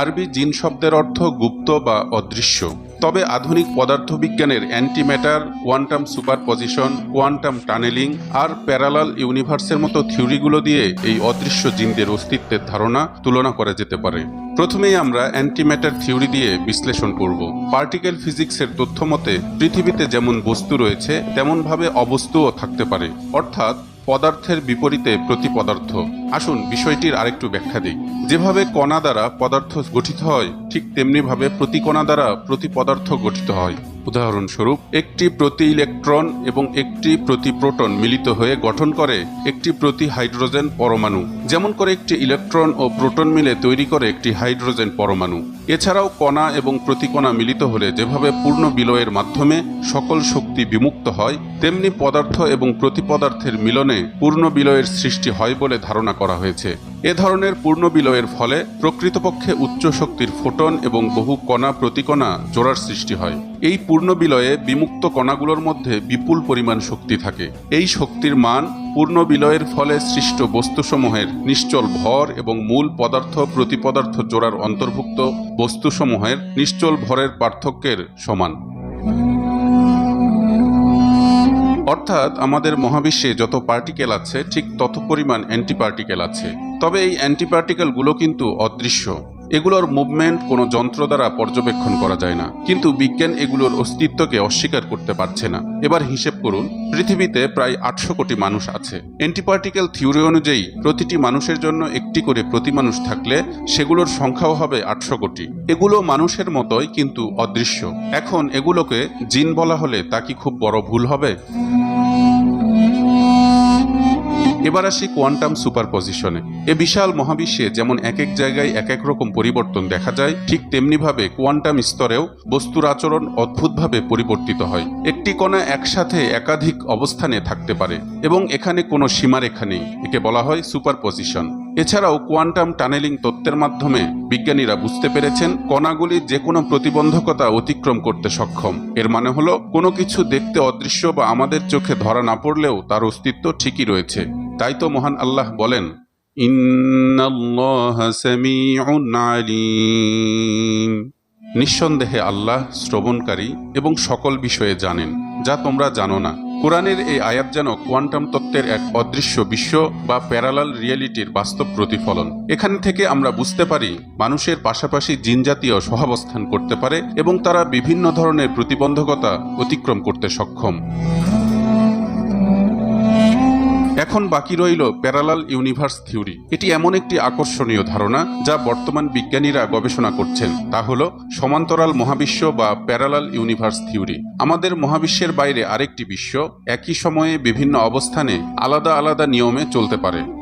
আরবি জিন শব্দের অর্থ গুপ্ত বা অদৃশ্য। তবে আধুনিক পদার্থবিজ্ঞানের antimatter, quantum superposition, quantum tunneling আর প্যারালাল ইউনিভার্সের মতো থিওরিগুলো দিয়ে এই অদৃশ্য জিনদের অস্তিত্বের ধারণা তুলনা করা যেতে পারে। প্রথমেই আমরা অ্যান্টিম্যাটার থিওরি দিয়ে বিশ্লেষণ করব। পার্টিকেল ফিজিক্সের তথ্য মতে পৃথিবীতে যেমন বস্তু রয়েছে, তেমনভাবে অবস্তুও থাকতে পারে। অর্থাৎ পদার্থের বিপরীতে প্রতিপদার্থ। আসুন বিষয়টির আরেকটু ব্যাখ্যা দিই। যেভাবে কণা দ্বারা পদার্থ গঠিত হয়, ঠিক তেমনিভাবে প্রতি কণা দ্বারা প্রতিপদার্থ গঠিত হয়। উদাহরণস্বরূপ, একটি প্রতি ইলেকট্রন এবং একটি প্রতি প্রোটন মিলিত হয়ে গঠন করে একটি প্রতি হাইড্রোজেন পরমাণু। যেমন করে একটি ইলেকট্রন ও প্রোটন মিলে তৈরি করে একটি হাইড্রোজেন পরমাণু। এছাড়াও কণা এবং প্রতিকণা মিলিত হলে যেভাবে পূর্ণ বিলয়ের মাধ্যমে সকল শক্তি বিমুক্ত হয়, তেমনি পদার্থ এবং প্রতিপদার্থের মিলনে পূর্ণ বিলয়ের সৃষ্টি হয় বলে ধারণা করা হয়েছে। এ ধরনের পূর্ণ বিলয়ের ফলে প্রকৃতপক্ষে উচ্চ শক্তির ফোটন এবং বহু কণা প্রতিকণা জোড়ার সৃষ্টি হয়। এই পূর্ণ বিলয়ে বিমুক্ত কণাগুলোর মধ্যে বিপুল পরিমাণ শক্তি থাকে। এই শক্তির মান পূর্ণ বিলয়ের ফলে সৃষ্ট বস্তুসমূহের নিশ্চল ভর এবং মূল পদার্থ প্রতিপদার্থ জোড়ার অন্তর্ভুক্ত বস্তুসমূহের নিশ্চল ভরের পার্থক্যের সমান। অর্থাৎ আমাদের মহাবিশ্বে যত পার্টিকেল আছে, ঠিক তত পরিমাণ অ্যান্টিপার্টিকেল আছে। তবে এই অ্যান্টিপার্টিকেলগুলো কিন্তু অদৃশ্য। এগুলোর মুভমেন্ট কোনো যন্ত্র দ্বারা পর্যবেক্ষণ করা যায় না। কিন্তু বিজ্ঞান এগুলোর অস্তিত্বকে অস্বীকার করতে পারছে না। এবার হিসেব করুন, পৃথিবীতে প্রায় আটশো কোটি মানুষ আছে। অ্যান্টিপার্টিকেল থিওরি অনুযায়ী, প্রতিটি মানুষের জন্য একটি করে প্রতি মানুষ থাকলে সেগুলোর সংখ্যাও হবে আটশো কোটি। এগুলো মানুষের মতোই কিন্তু অদৃশ্য। এখন এগুলোকে জিন বলা হলে তা কি খুব বড় ভুল হবে? এবার আসি কোয়ান্টাম সুপারপজিশনে। এ বিশাল মহাবিশ্বে যেমন এক এক জায়গায় এক এক রকম পরিবর্তন দেখা যায়, ঠিক তেমনিভাবে কোয়ান্টাম স্তরেও বস্তুর আচরণ অদ্ভুতভাবে পরিবর্তিত হয়। একটি কণা একসাথে একাধিক অবস্থানে থাকতে পারে এবং এখানে কোনো সীমারেখা নেই, একে বলা হয় সুপারপজিশন। এছাড়াও কোয়ান্টাম টানেলিং তত্ত্বের মাধ্যমে বিজ্ঞানীরা বুঝতে পেরেছেন কণাগুলি যে কোনো প্রতিবন্ধকতা অতিক্রম করতে সক্ষম। এর মানে হলো, কোনো কিছু দেখতে অদৃশ্য বা আমাদের চোখে ধরা না পড়লেও তার অস্তিত্ব ঠিকই রয়েছে। তাই তো মহান আল্লাহ বলেন নিঃসন্দেহে আল্লাহ শ্রবণকারী এবং সকল বিষয়ে জানেন, যা তোমরা জানো না। কোরআনের এই আয়াত যেন কোয়ান্টাম তত্ত্বের এক অদৃশ্য বিশ্ব বা প্যারালাল রিয়েলিটির বাস্তব প্রতিফলন। এখান থেকে আমরা বুঝতে পারি, মানুষের পাশাপাশি জিনজাতীয় সহাবস্থান করতে পারে এবং তারা বিভিন্ন ধরনের প্রতিবন্ধকতা অতিক্রম করতে সক্ষম। এখন বাকি রইল প্যারালাল ইউনিভার্স থিওরি। এটি এমন একটি আকর্ষণীয় ধারণা যা বর্তমান বিজ্ঞানীরা গবেষণা করছেন। তা হল সমান্তরাল মহাবিশ্ব বা প্যারালাল ইউনিভার্স থিওরি। আমাদের মহাবিশ্বের বাইরে আরেকটি বিশ্ব একই সময়ে বিভিন্ন অবস্থানে আলাদা আলাদা নিয়মে চলতে পারে।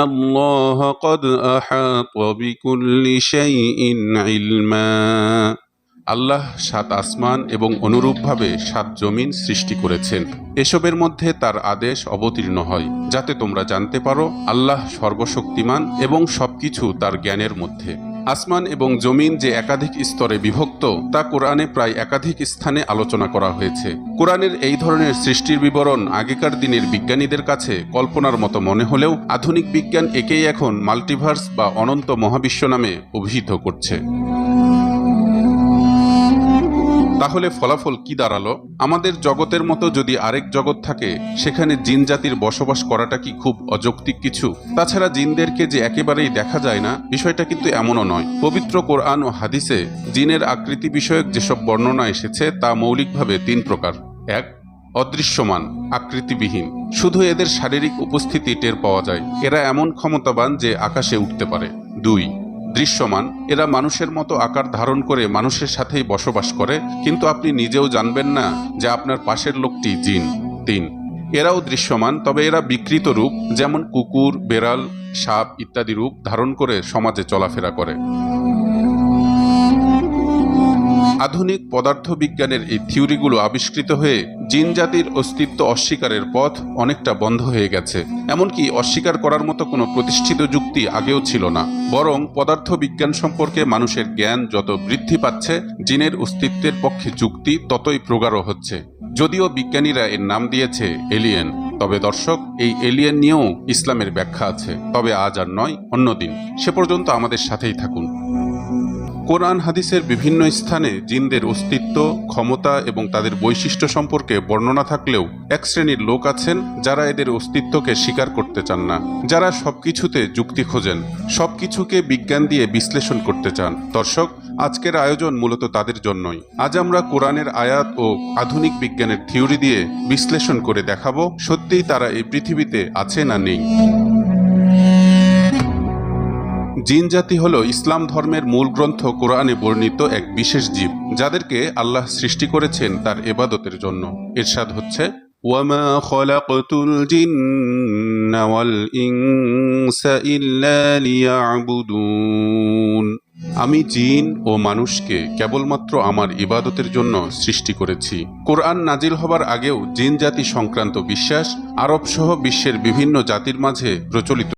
الله قد احاط بكل شيء علما আল্লাহ সাত আসমান এবং অনুরূপভাবে সাত জমিন সৃষ্টি করেছেন এসবের মধ্যে তার আদেশ অবতীর্ণ হয় যাতে তোমরা জানতে পারো আল্লাহ সর্বশক্তিমান এবং সবকিছু তার জ্ঞানের মধ্যে আসমান এবং জমিন যে একাধিক স্তরে বিভক্ত, তা কোরআনে প্রায় একাধিক স্থানে আলোচনা করা হয়েছে। কোরআনের এই ধরনের সৃষ্টির বিবরণ আগেকার দিনের বিজ্ঞানীদের কাছে কল্পনার মতো মনে হলেও আধুনিক বিজ্ঞান একেই এখন মাল্টিভার্স বা অনন্ত মহাবিশ্ব নামে অভিহিত করছে। তাহলে ফলাফল কি দাঁড়াল? আমাদের জগতের মতো যদি আরেক জগৎ থাকে, সেখানে জিন জাতির বসবাস করাটা কি খুব অযৌক্তিক কিছু? তাছাড়া জিনদেরকে যে একেবারেই দেখা যায় না, বিষয়টা কিন্তু এমনও নয়। পবিত্র কোরআন ও হাদিসে জিনের আকৃতি বিষয়ক যেসব বর্ণনা এসেছে, তা মৌলিকভাবে তিন প্রকার। এক, অদৃশ্যমান, আকৃতিবিহীন। শুধু এদের শারীরিক উপস্থিতি টের পাওয়া যায়। এরা এমন ক্ষমতাবান যে আকাশে উঠতে পারে। দুই দৃশ্যমান। এরা মানুষের মতো আকার ধারণ করে মানুষের সাথেই বসবাস করে। কিন্তু আপনি নিজেও জানবেন না যে আপনার পাশের লোকটি জিন, তিন। এরাও দৃশ্যমান, তবে এরা বিকৃত রূপ, যেমন কুকুর, বেড়াল, সাপ ইত্যাদি রূপ ধারণ করে সমাজে চলাফেরা করে। আধুনিক পদার্থবিজ্ঞানের এই থিওরিগুলো আবিষ্কৃত হয়ে জিন জাতির অস্তিত্ব অস্বীকারের পথ অনেকটা বন্ধ হয়ে গেছে। এমনকি অস্বীকার করার মতো কোনো প্রতিষ্ঠিত যুক্তি আগেও ছিল না। বরং পদার্থবিজ্ঞান সম্পর্কে মানুষের জ্ঞান যত বৃদ্ধি পাচ্ছে, জিনের অস্তিত্বের পক্ষে যুক্তি ততই প্রগাঢ় হচ্ছে। যদিও বিজ্ঞানীরা এর নাম দিয়েছে এলিয়েন। তবে দর্শক, এই এলিয়েন নিয়েও ইসলামের ব্যাখ্যা আছে। তবে আজ আর নয়, অন্যদিন। সে পর্যন্ত আমাদের সাথেই থাকুন। কোরআন হাদিসের বিভিন্ন স্থানে জিনদের অস্তিত্ব, ক্ষমতা এবং তাদের বৈশিষ্ট্য সম্পর্কে বর্ণনা থাকলেও এক শ্রেণির লোক আছেন যারা এদের অস্তিত্বকে স্বীকার করতে চান না। যারা সবকিছুতে যুক্তি খোঁজেন, সবকিছুকে বিজ্ঞান দিয়ে বিশ্লেষণ করতে চান। দর্শক, আজকের আয়োজন মূলত তাদের জন্যই। আজ আমরা কোরআনের আয়াত ও আধুনিক বিজ্ঞানের থিওরি দিয়ে বিশ্লেষণ করে দেখাবো সত্যিই তারা এই পৃথিবীতে আছে না নেই। জিন জাতি হল ইসলাম ধর্মের মূল গ্রন্থ কোরআনে বর্ণিত এক বিশেষ জীব, যাদেরকে আল্লাহ সৃষ্টি করেছেন তার এবাদতের জন্য। এরশাদ হচ্ছে, ওয়ামা আমি জিন ও মানুষকে কেবলমাত্র আমার ইবাদতের জন্য সৃষ্টি করেছি। কোরআন নাজিল হবার আগেও জিন জাতি সংক্রান্ত বিশ্বাস আরব সহ বিশ্বের বিভিন্ন জাতির মাঝে প্রচলিত